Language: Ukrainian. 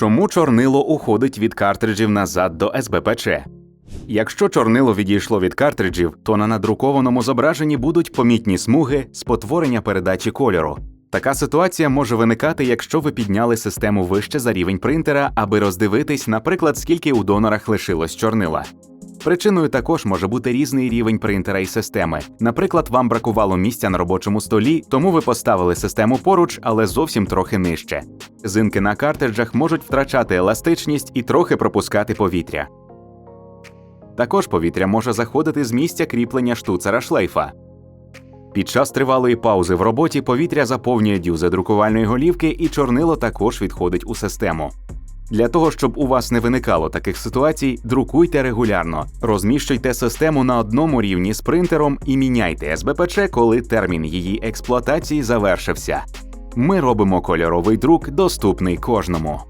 Чому чорнило уходить від картриджів назад до СБПЧ? Якщо чорнило відійшло від картриджів, то на надрукованому зображенні будуть помітні смуги спотворення передачі кольору. Така ситуація може виникати, якщо ви підняли систему вище за рівень принтера, аби роздивитись, наприклад, скільки у донорах лишилось чорнила. Причиною також може бути різний рівень принтера і системи. Наприклад, вам бракувало місця на робочому столі, тому ви поставили систему поруч, але зовсім трохи нижче. Зинки на картриджах можуть втрачати еластичність і трохи пропускати повітря. Також повітря може заходити з місця кріплення штуцера шлейфа. Під час тривалої паузи в роботі повітря заповнює дюзи друкувальної голівки і чорнило також відходить у систему. Для того, щоб у вас не виникало таких ситуацій, друкуйте регулярно, розміщуйте систему на одному рівні з принтером і міняйте СБПЧ, коли термін її експлуатації завершився. Ми робимо кольоровий друк доступний кожному.